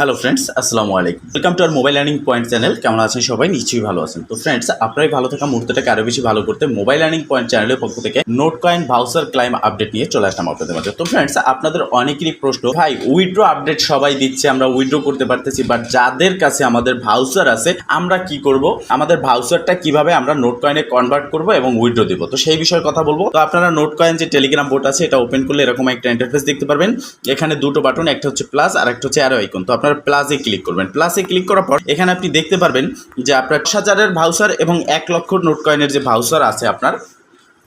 Hello friends আসসালামু আলাইকুম welcome to R mobile learning point channel কেমন আছেন সবাই? নিশ্চয়ই ভালো আছেন। তো ফ্রেন্ডস আপনারাই ভালো থাকা মুহূর্তটাকে আরও বেশি ভালো করতে মোবাইল লার্নিং পয়েন্ট চ্যানেলের পক্ষ থেকে Notcoin voucher claim update নিয়ে চলে আসলাম আপনাদের মাঝে। তো ফ্রেন্ডস আপনাদের অনেকেরই প্রশ্ন, ভাই উইড্রো আপডেট সবাই দিচ্ছে, আমরা উইড্রো করতে পারতেছি বাট যাদের কাছে আমাদের ভাউসার আছে, আমরা কি করব? আমাদের ভাউসারটা কীভাবে আমরা নোট কয়েনে কনভার্ট করব এবং উইড্রো দিব? তো, সেই বিষয়ে কথা বলব। তো, আপনারা নোট কয়েন যে টেলিগ্রাম বোর্ড আছে, এটা ওপেন করলে এরকম একটা ইন্টারফেস দেখতে পারবেন। এখানে দুটো বাটন একটা হচ্ছে প্লাস আর একটা হচ্ছে অ্যারো আইকন তো, আপনারা প্লাসে ক্লিক করবেন। প্লাসে ক্লিক করার পর এখানে আপনি দেখতে পারবেন যে আপনার দশ হাজারের ভাউসার এবং এক লক্ষ নোট কয়েনের যে ভাউসার আছে আপনার,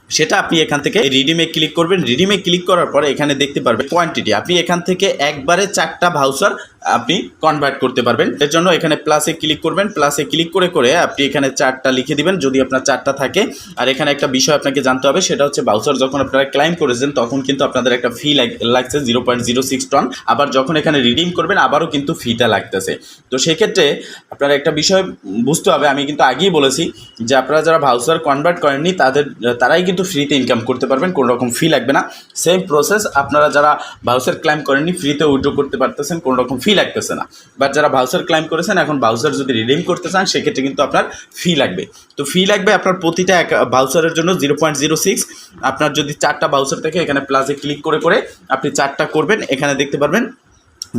সেটা আপনি এখান থেকে রিডিমে ক্লিক করবেন। রিডিমে ক্লিক করার পর এখানে দেখতে পারবেন কোয়ান্টিটি আপনি এখান থেকে একবারে চারটা ভাউসার আপনি কনভার্ট করতে পারবেন। এর জন্য এখানে প্লাসে ক্লিক করবেন। প্লাসে ক্লিক করে করে আপনি এখানে চারটা লিখে দিবেন, যদি আপনার চারটা থাকে। আর এখানে একটা বিষয় আপনাকে জানতে হবে, সেটা হচ্ছে বাউসার যখন আপনারা ক্লাইম করেছেন, তখন কিন্তু আপনাদের একটা ফি লাগছে zero point zero six TON আবার যখন এখানে রিডিম করবেন, আবারও কিন্তু ফিটা লাগতেছে। তো সেক্ষেত্রে আপনারা একটা বিষয় বুঝতে হবে, আমি কিন্তু আগেই বলেছি যে আপনারা যারা ভাউসার কনভার্ট করেননি, তাদের, তারাই কিন্তু ফ্রিতে ইনকাম করতে পারবেন কোনো রকম ফি লাগবে না। সেম প্রসেস আপনারা যারা ভাউসার ক্লাইম করেননি ফ্রিতে উইড্রো করতে পারতেছেন কোনো রকম ফি লাগতেছে না। বাট যারা ভাউসার ক্লাইম করেছেন, এখন ভাউসার যদি রিডিম করতে চান, সেক্ষেত্রে কিন্তু আপনার ফি লাগবে। তো ফি লাগবে আপনার প্রতিটা এক ভাউসারের জন্য জিরো পয়েন্ট জিরো সিক্স আপনার যদি চারটা ভাউসার থেকে, এখানে প্লাসে ক্লিক করে করে আপনি চারটা করবেন। এখানে দেখতে পারবেন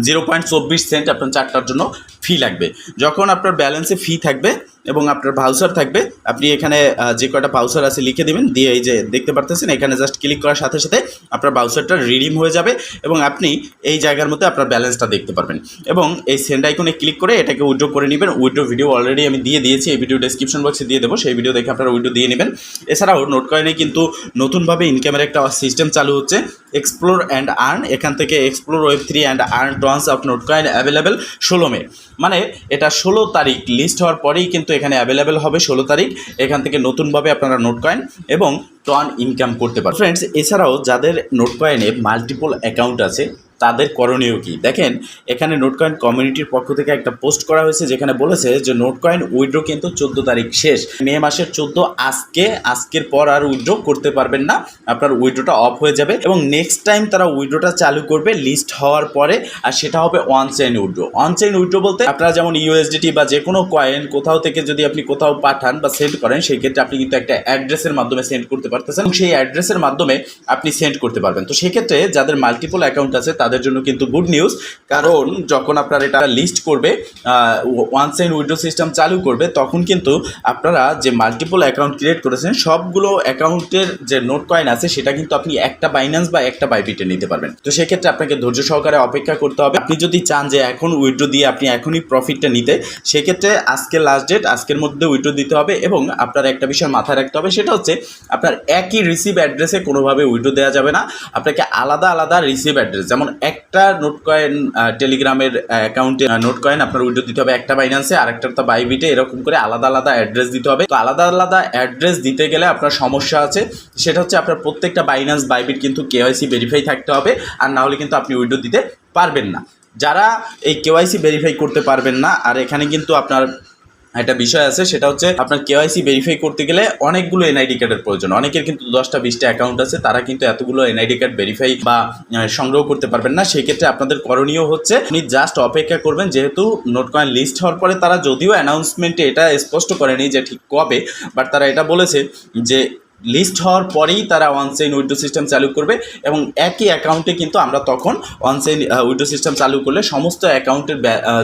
জিরো পয়েন্ট চব্বিশ সেন্ট আপনার চারটার জন্য ফি লাগবে। যখন আপনার ব্যালেন্সে ফি থাকবে এবং আপনার ভাউসার থাকবে। আপনি এখানে যে কয়টা ভাউসার আছে লিখে দেবেন, দিয়ে এই যে দেখতে পারতেছেন, এখানে জাস্ট ক্লিক করার সাথে সাথে আপনার ভাউসারটা রিডিম হয়ে যাবে এবং আপনি এই জায়গার মধ্যে আপনার ব্যালেন্সটা দেখতে পারবেন। এবং এই সেন্ড আইকনে ক্লিক করে এটাকে উইড্রো করে নেবেন। উইড্রো ভিডিও অলরেডি আমি দিয়ে দিয়েছি, এই ভিডিও ডেসক্রিপশন বক্সে দিয়ে দেবো, সেই ভিডিও দেখে আপনারা উইড্রো দিয়ে নেবেন। এছাড়াও নোট কয়েনে কিন্তু নতুনভাবে ইনকামের একটা সিস্টেম চালু হচ্ছে এক্সপ্লোর অ্যান্ড আর্ন এখান থেকে explore web three and earn tons of Notcoin available ষোলো মে। মানে এটা ষোলো তারিখ লিস্ট হওয়ার পরেই কিন্তু এখানে অ্যাভেলেবেল হবে ষোলো তারিখ। এখান থেকে নতুনভাবে আপনারা নোট কয়েন এবং টন ইনকাম করতে পারেন ফ্রেন্ডস এছাড়াও যাদের নোট কয়েনে মাল্টিপল অ্যাকাউন্ট আছে তাদের করণীয় কি? দেখেন, এখানে নোট কয়েন কমিউনিটির পক্ষ থেকে একটা পোস্ট করা হয়েছে যেখানে বলেছে যে নোট কয়েন উইড্রো কিন্তু চোদ্দ তারিখ শেষ। মে মাসের চোদ্দ আজকে, আজকের পর আর উইড্রো করতে পারবেন না। আপনার উইড্রোটা অফ হয়ে যাবে এবং নেক্সট টাইম তারা উইড্রোটা চালু করবে লিস্ট হওয়ার পরে, আর সেটা হবে on chain withdraw. On chain withdraw বলতে আপনারা যেমন ইউএসডিটি বা যে কোনো কয়েন কোথাও থেকে যদি আপনি কোথাও পাঠান বা সেন্ড করেন, সেই ক্ষেত্রে আপনি কিন্তু একটা অ্যাড্রেসের মাধ্যমে সেন্ড করতে পারতেছেন সেই অ্যাড্রেসের মাধ্যমে আপনি সেন্ড করতে পারবেন। তো সেক্ষেত্রে যাদের মাল্টিপল অ্যাকাউন্ট আছে, তাদের জন্য কিন্তু গুড নিউজ কারণ যখন আপনার এটা লিস্ট করবে ওয়ান সাইন উইড্রো সিস্টেম চালু করবে, তখন কিন্তু আপনারা যে মাল্টিপল অ্যাকাউন্ট ক্রিয়েট করেছেন, সবগুলো অ্যাকাউন্টের যে নোট কয়েন আছে, সেটা কিন্তু আপনি একটা বাইন্যান্স বা একটা বাইবিটে নিতে পারবেন। তো সেক্ষেত্রে আপনাকে ধৈর্য সহকারে অপেক্ষা করতে হবে। আপনি যদি চান যে এখন উইড্রো দিয়ে আপনি এখনই প্রফিটটা নিতে, সেক্ষেত্রে আজকে লাস্ট ডেট আজকের মধ্যে উইড্রো দিতে হবে এবং আপনার একটা বিষয় মাথায় রাখতে হবে, সেটা হচ্ছে আপনার একই রিসিভ অ্যাড্রেসে কোনোভাবে উইড্রো দেওয়া যাবে না। আপনাকে আলাদা আলাদা রিসিভ অ্যাড্রেস যেমন একটা নোট কয়েন টেলিগ্রামের অ্যাকাউন্টে নোট কয়েন আপনার উইডো দিতে হবে একটা বাইন্যান্সে আর একটা তো বাইবিটে এরকম করে আলাদা আলাদা অ্যাড্রেস দিতে হবে। তো আলাদা আলাদা অ্যাড্রেস দিতে গেলে আপনার সমস্যা আছে। সেটা হচ্ছে আপনার প্রত্যেকটা বাইন্যান্স বাইবিট কিন্তু কেওয়াইসি ভেরিফাই থাকতে হবে, আর না হলে কিন্তু আপনি উইডো দিতে পারবেন না। যারা এই কেওয়াইসি ভেরিফাই করতে পারবেন না, আর এখানে কিন্তু আপনার একটা বিষয় আছে, সেটা হচ্ছে আপনার কেওয়াইসি ভেরিফাই করতে গেলে অনেকগুলো এনআইডি কার্ডের প্রয়োজন। অনেকের কিন্তু দশটা, বিশটা অ্যাকাউন্ট আছে, তারা কিন্তু এতগুলো এনআইডি কার্ড ভেরিফাই বা সংগ্রহ করতে পারবেন না। সেই ক্ষেত্রে আপনাদের করণীয় হচ্ছে, আপনি জাস্ট অপেক্ষা করবেন, যেহেতু নোট কয়েন লিস্ট হওয়ার পরে তারা যদিও অ্যানাউন্সমেন্টে এটা স্পষ্ট করেনি যে ঠিক কবে বাট তারা এটা বলেছে যে লিস্ট হওয়ার পরেই তারা ওয়ান সাইন উইড্রো সিস্টেম চালু করবে এবং একই অ্যাকাউন্টে কিন্তু আমরা তখন ওয়ান সাইন উইড্রো সিস্টেম চালু করলে সমস্ত অ্যাকাউন্টের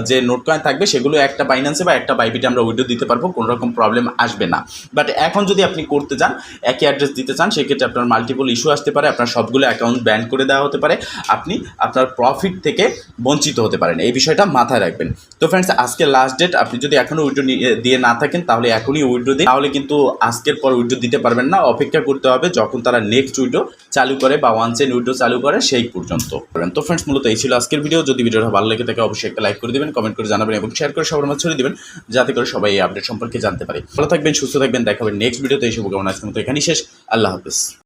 যে নোট কয়েন থাকবে সেগুলো একটা বাইন্যান্সে বা একটা বাইবিটে আমরা উইড্রো দিতে পারব, কোনো রকম প্রবলেম আসবে না। বাট এখন যদি আপনি করতে চান, একই অ্যাড্রেস দিতে চান, সেক্ষেত্রে আপনার মাল্টিপল ইস্যু আসতে পারে, আপনার সবগুলো অ্যাকাউন্ট ব্যান করে দেওয়া হতে পারে, আপনি আপনার প্রফিট থেকে বঞ্চিত হতে পারেন। এই বিষয়টা মাথায় রাখবেন। তো ফ্রেন্ডস আজকে লাস্ট ডেট আপনি যদি এখনও উইড্রো দিয়ে না থাকেন, তাহলে এখনই উইড্রো দিন। তাহলে কিন্তু আজকের পর উইড্রো দিতে পারবেন না। অপেক্ষা করতে হবে যখন তারা নেক্সট উইডো চালু করে বা ওয়ান চেন উইডো চালু করে সেই পর্যন্ত। তো ফ্রেন্ডস মূলত এই ছিল আজকের ভিডিও যদি ভিডিওটা ভালো লাগে থাকে, অবশ্যই একটা লাইক করে দেবেন কমেন্ট করে জানাবেন এবং শেয়ার করে সবার মাঝে ছড়িয়ে দেবেন, যাতে করে সবাই এই আপডেট সম্পর্কে জানতে পারে। ভালো থাকবেন, সুস্থ থাকবেন, দেখাবেন নেক্সট ভিডিওতে এই শুভকামনা আজকের মতো এখানেই শেষ। আল্লাহ হাফিজ।